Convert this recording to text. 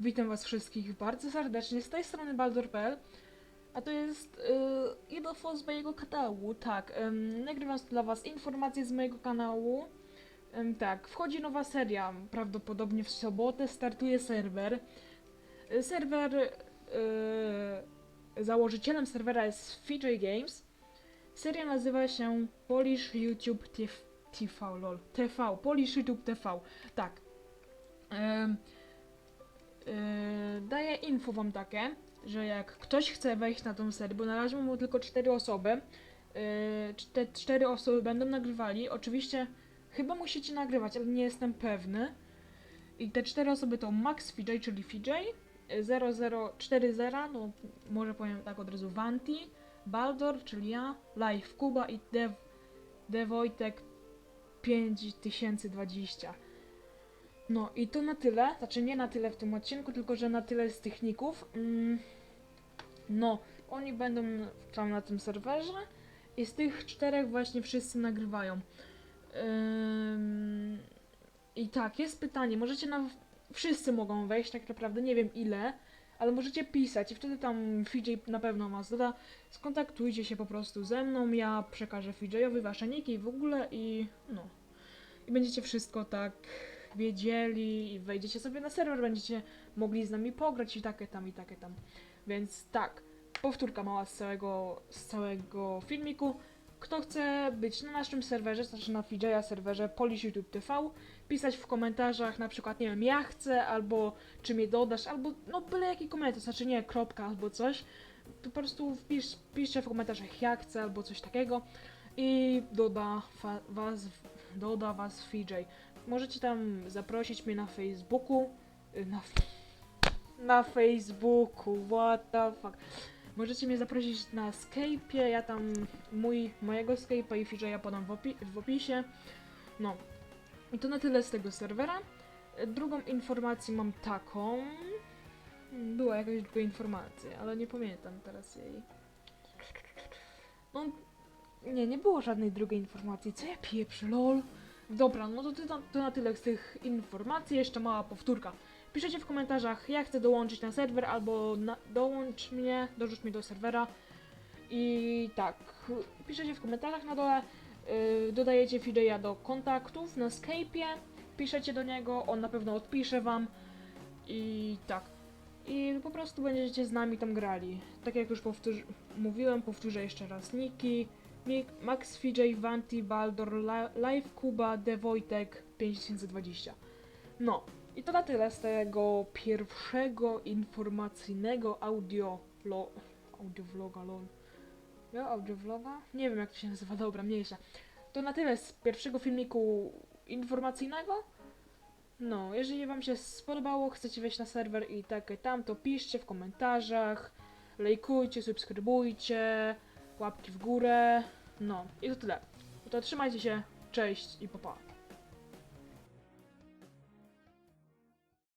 Witam was wszystkich bardzo serdecznie, z tej strony Baldur.pl A to jest yy, info z mojego kanału, tak, ym, nagrywam dla was informacje z mojego kanału. Ym, Tak, wchodzi nowa seria, prawdopodobnie w sobotę startuje serwer. Y, Serwer, yy, założycielem serwera jest Fiji Games. Seria nazywa się Polish YouTube TV, TV lol, TV, Polish YouTube TV, tak Yy, daję info wam takie, że jak ktoś chce wejść na tą serię, bo na razie mamy tylko cztery osoby, czy te cztery osoby będą nagrywali, oczywiście chyba musicie nagrywać, ale nie jestem pewny. I te cztery osoby to Max FJ, czyli yy, 0040, no może powiem tak od razu, Vanti, Baldor, czyli ja, Live Kuba i Dev, Devojtek 5020. No i to na tyle, znaczy nie na tyle w tym odcinku, tylko że na tyle z techników. Mm, no, oni będą tam na tym serwerze i z tych czterech właśnie wszyscy nagrywają. Ym, I tak, jest pytanie, możecie na... Wszyscy mogą wejść, tak naprawdę, nie wiem ile, ale możecie pisać i wtedy tam FJ na pewno was doda. Skontaktujcie się po prostu ze mną, ja przekażę FJowi wasze niki w ogóle i no. I będziecie wszystko tak wiedzieli i wejdziecie sobie na serwer, będziecie mogli z nami pograć i takie tam, i takie tam. Więc tak, powtórka mała z całego, z całego filmiku. Kto chce być na naszym serwerze, znaczy na FJ'a serwerze Polish YouTube TV, pisać w komentarzach na przykład, nie wiem, ja chcę, albo czy mnie dodasz, albo no byle jaki komentarz, znaczy nie kropka albo coś. Po prostu wpisz, piszcie w komentarzach ja chcę, albo coś takiego i doda was, doda was FJ. Możecie tam zaprosić mnie na Facebooku. y, Na, na Facebooku, what the fuck. Możecie mnie zaprosić na Skype'ie, ja tam mój, mojego Skype'a i feature ja podam w, opi w opisie. No. I to na tyle z tego serwera. Y, Drugą informację mam taką. Była jakaś druga informacja, ale nie pamiętam teraz jej. No, nie, nie było żadnej drugiej informacji. Co ja pieprzę, lol? Dobra, no to, ty, to na tyle z tych informacji. Jeszcze mała powtórka. Piszecie w komentarzach, jak chcę dołączyć na serwer, albo na, dołącz mnie, dorzuć mnie do serwera. I tak, piszecie w komentarzach na dole, yy, dodajecie Fideja do kontaktów na Skype'ie, piszecie do niego, on na pewno odpisze wam. I tak. I po prostu będziecie z nami tam grali. Tak jak już powtórzy- mówiłem, powtórzę jeszcze raz. Niki, Mi- Max FJ, Vanti, Baldor, Live Kuba, Devojtek 5020. No, i to na tyle z tego pierwszego informacyjnego audio vlo- audiovloga, lol. Ja, audiovloga? Nie wiem jak to się nazywa, dobra, mniejsza. To na tyle z pierwszego filmiku informacyjnego. No, jeżeli wam się spodobało, chcecie wejść na serwer i takie tam, to piszcie w komentarzach, lajkujcie, subskrybujcie, łapki w górę. No, i to tyle. To trzymajcie się, cześć i popa.